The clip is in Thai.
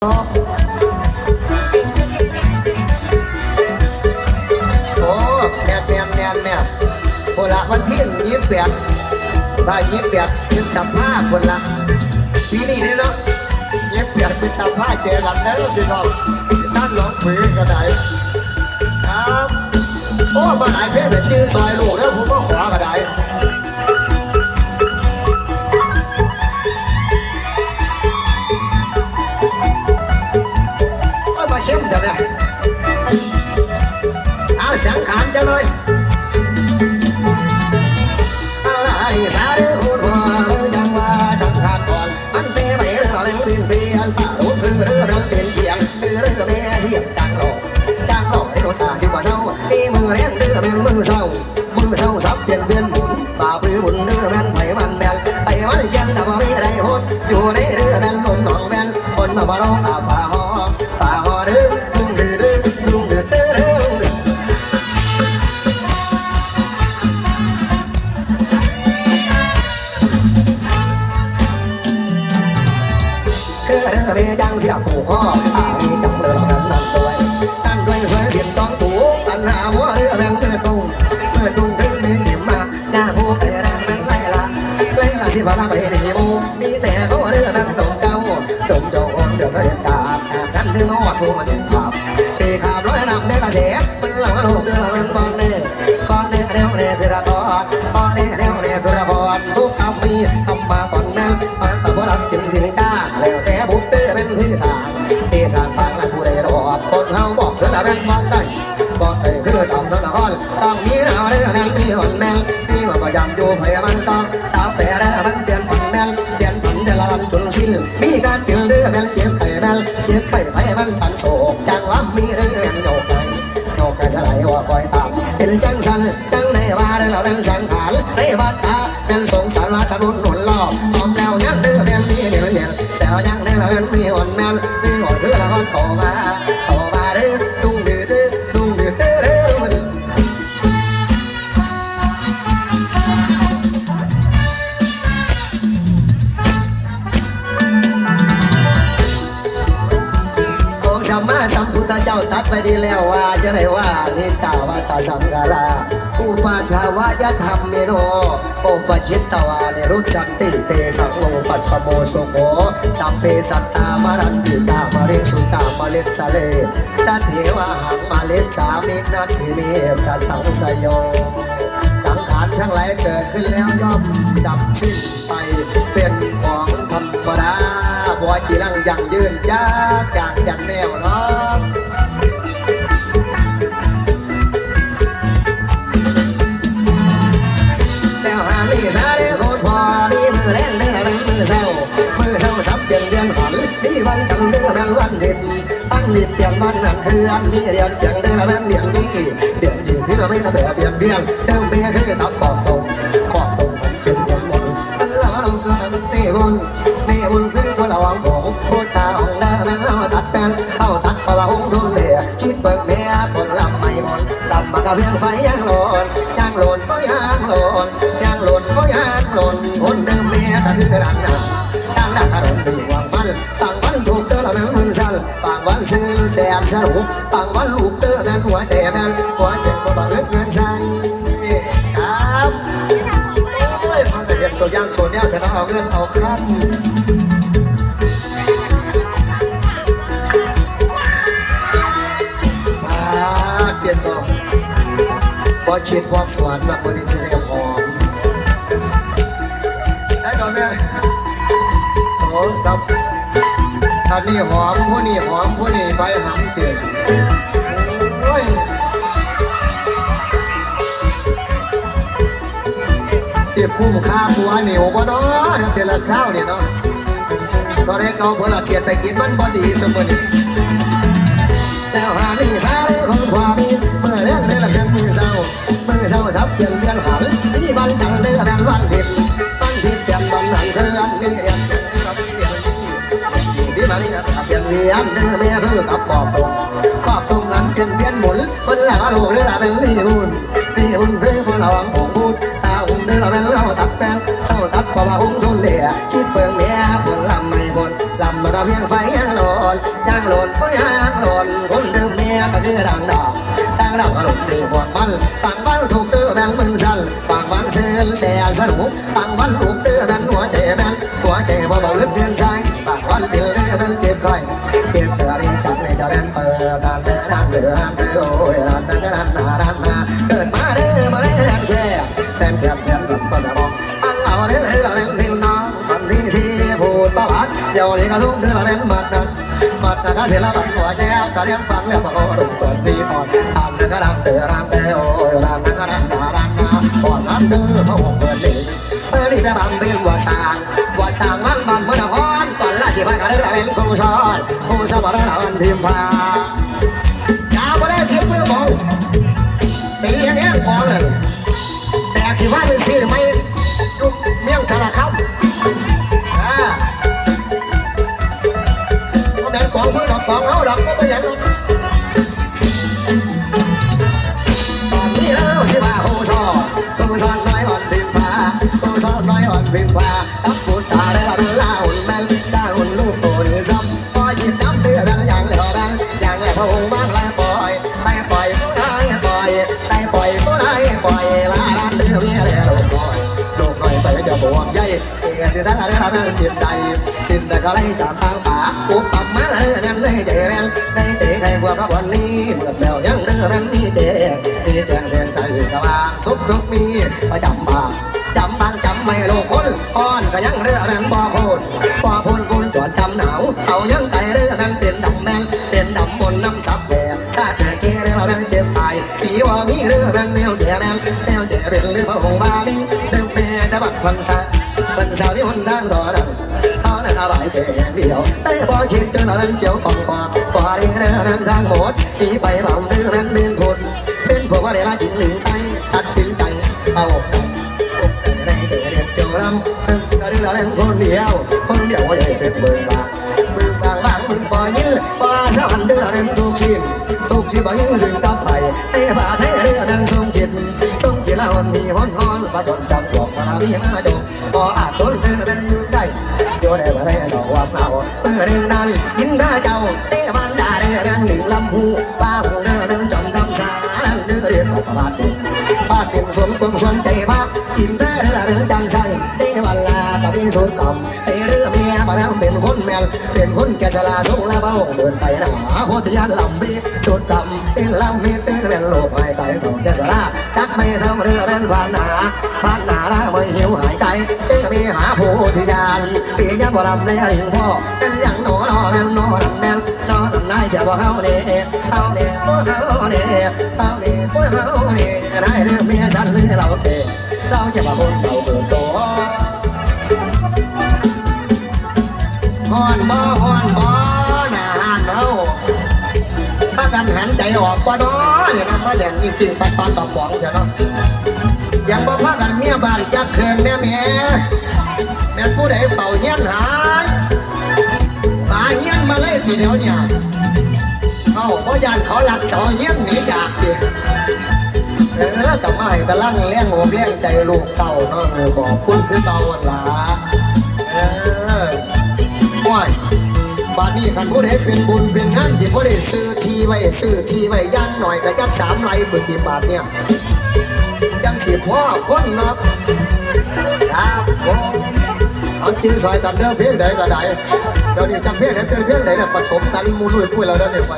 โอ้แม่นแม่นแม่นแม่นโบละวันที่ยี่สิบแปดได้ยี่สิบแปดยี่สิบห้าคนละปีนี้เนี่ยเนาะยี่สิบแปดเป็นสัมภาษณ์เจอกันแล้วพี่น้องนั่นร้องเพลงกันไหนครับ โอ้มาหลายเพลงแต่จื้อซอยลูกแล้วผมก็ขอ เลี้ยงเดือเป็นมือเศร้ามือเศร้าซับเปลี่ยนเปลี่ยนหมุนป่าปรือบุญเดือแม่นไผมันแม่นไอ้มันยังแต่ว่าไม่ได้โหดอยู่ในเรือแม่นหนุนหนองแม่นคนมาบ่ร้องอาฝ่าหอฝ่าหอเดือลุงเดือเดือลุงเดือเดือเดือลุงเดือคือเรื่องเรียจังเสียผูกข้อ ไล่ละสิพาไปในมูมีแต่เขาเรื่องนั้นดงเก่าดงโจงเดี๋ยวเสด็จกาบนั้นดึงนอดผู้มาสิขัานเปลี่ยนเรื่องแมงเจ็บไข่แมงเจ็บไข่ไปมันสันโศกจังว่ามีเรื่องโยกไปโยกกันสลายว่าคอยตามเป็นจังสันจังในว่าเรื่องเราเป็นสังขารในบัดตาเป็นสงสารว่าตะบุญหนุนล่อพร้อมแล้วยังเดือเป็นมีเดือดแต่ยังในเราเป็นมีวันแม่นมีหัวเรือละคนโตมาโตมา ทธเจ้าตรัดไปดีแล้วว่าจะไหนว่านิตาวัตสังกาลาอุปาทาวายธรรมเมโนโอปชิตตวานิรุตสันติเตสังโลปัสโมโสโขสัมเปสัตตามารันติตามาเรสุตามาเลสเลตัเทวะหังมาเลสามินัตถิเมตสังสยโยสังขารทั้งหลายเกิดขึ้นแล้วย่อมดับสิ้นไปเป็นของธรรมดาบัวจีรังยังยืนยากจางจังแนวเนาะ รืออันนี้เดือนจังเดือนนั้นเดือนนี้เดือนนี้ที่เราไม่ทำแบบเบียนเบียนเดิมเมียคือตับขอบตรงขอบตรงผมเป็นเดือนบนอันละเราเกิดเมฆบนเมฆบนคือคนละวังผมโคตรตาของเดิมนั้นเอาตัดเป็นเอาตัดมาหงทุนเดียชิดเปิดเมียคนลำไม่หมดลำมากระเพียงไฟยังหลนยังหลนก็ยังหลนยังหลนก็ยังหลนคนเดิมเมียก็คือรันนะตั้งหน้าคารมดีวางมันตั้ง แสนสรุปบางวันลูกเตอร์แม่หัวแต่แม่หัวเจ็บก็บังเอิญเงินใส่ครับโอ้ยมันจะเห็นโซย่างโซเนียแต่ต้องเอาเงินเอาคำมาเปลี่ยนตัวพอเชิดพอฝันมาคนนี้จะ ท่านนี้หอมผู้นี้หอมผู้นี้ไปหำเตียนโอ้ยเจ็บคุ้มค่าปัวเหนียวบ่เนาะเดี๋ยวเทละข้าวเนี่ยเนาะตอนแรกเอาเพื่อละเทียดแต่กินมันบ่ดีสมบูรณ์ นคนหนาหลวงเรื่อลราเป็นนี่บุญนี่บุญคือคนหลวงของพูดตาอุ้มเดิอาเป็นเราตับเป็นเราตับเพราะว่าอุ้มทุนเลียคิดเบิ่งเมียคนลำไม่คนลำมาเพียงไฟยังหลอนยังหลอนก็ยังหลอนคนเดิมเมียก็คือดังดอกดังดอกก็หลงดีบวดมันตา แทนแก้มแทนสัมปสมองอันเราเด้อเราเล่นพินน้องอันที่ที่พูดประวัติเดี๋ยวนี้ก็ทุ่มเดือเราเล่นมัดนั้นมัดนะครับเสียละบัดหัวแจ๊บก็เลี้ยงฟังแล้วพอดุตัวสีอ่อนทำนั่นก็ดันเดือดันเดือโอ้ยดันนั่นก็ดันาดันนาอ่อนดันเดือพระองเปิดเลยเมื่อนี่ไปบังเป็นวัวสางวัวสางวังบังเมื่อนครตอนล่าสิพันกันได้เป็นครูสอนครูสอนได้เราอันพิมพายาวมาได้เทียบเพื่อมองตีอย่างเงี้ยก่องเลยากสิว่าเป็นสี่ไม่ยุบเมี่ยงสารคำอ่าก็แม่นกองเพื่อดอกกองเอาดอกก็ไม่ยังตอนนี้เราสิว่าโฮซอโฮซอน้อยอ่อนพิมพาโฮซอนน้อยอ่อนพิมพา เกิดที่ได้ได้ทำสิ้นใจสิ้นแต่ก็ไล่จากทางป่าปุ๊บปั๊บมาเลยนั่นในใจแม่นในใจใครกว่าพระวันนี้เมื่อแล้วยังเดือนนนี่เจ๊มีแสงเส้นใสสว่างสุขทุกมีประจำบ้านจำบ้านจำไม่โลกคนอ่อนก็ยังเรือนั้นบ่โคนบ่พ้นกุนจอดจำหนาวเอายังไก่เรือนั้นเป็นดำแมนเป็นดำบนน้ำซับแก่ถ้าเกิดเกเรือนั้นเจ็บตายสีว่ามีเรือนั้นแนวเดียแมน ดียวแต่พอคิดเรื่องนั้นเกี่ยวของความกว่าเรือนั้นทางหมดที่ไปบำเรื่องนั้นเป็นผลเป็นพวกว่าเดี๋ยวละจิงหลิงไปตัดสินใจเอาในเดือดเดียวลำก็เรือนั้นคนเดียว คนเดียวว่าจะเป็นเบิร์บางเบิร์บางบางมึงปล่อยยื้อปล่อยสวรรค์เดือดนั้นทุกชิ้นทุกชิ้นบ่ยิ่งสิ่งกับไปในป่าเทเรือนั้นทรงจิตทรงจิตละวันมีวันฮอนประจนจำจวกมาวิหารดงพออาจทนเธอนั้นยืนได้โยได้ เรื่องนั้นยินท่าเจ้าเตวันดาเรื่อนั้นหนึ่งลำหูป้าหูเรือนั้นจอมทำสานั้นเรื่อเรียนออกบาดเด็กบาดเด็กสมควรสนใจพักกินแท้เรื่อนั้นจังใสเตวันลากับพี่สุดต่ำไอเรือเมียมาแล้วเป็นคนแมนเป็นคนแกจะลาทรงละเบ้าเดินไปหนาโพธิยานลำบีชุดดำเป็นลำมีเต้นเป็นโลกหายใจของแกจะลาสักไม่ทำเรื่องเป็นผ่านหนาผ่านหนาละไม่หิวหายใจเอ็มีหาโพธิยานปียาบลำในหิงพ่อ นอนอนอแมนนอนแมนนอนนายจะบอกเขาเนี่ยเขาเนี่ยเขาเนี่ยเขาเนี่ยเขาเนี่ยได้เรื่องเมียฉันเรือเราเองเราจะมาคนเราเบิดตัวฮอนบ่ฮอนบ่หนาหันเฮาถ้ากันหันใจออกบ่เนาเดี๋ยนะมาแดงจริงๆปัดปานตอบหวังเดี๋ยวเนาะยังบ่พากันเมียบ้านจักเคืนแม่แม่แม่ผู้ใดเป่าเฮียนหาย เฮียนมาเลยทีเดียวเนี่ยเอ้าเพราะยานเขาหลักสอเฮียนหนีจากดิเออกลับมาให้กำลังเลี้ยงผมเลี้ยงใจลูกเต่าเนาะเออขอบคุณคือเต่าวันหลาเออว้ายบาดนี้คันผู้ใดเป็นบุญเป็นงานสิบ่ได้ซื้อทีไว้ซื้อทีไว้ย่างหน่อยก็จักสามไรฝึกกี่บาทเนี่ยยังสิพ่อคนเนาะครับผม เอาจรินซอยกันเด้อเพี้ยนใดก็ได้เดี๋ยวนี้จักเพี้ยนเดเป็นเพี้ยนใดเนี่ยผสมกันมูลด้วยคุยเราได้เนี่ยไป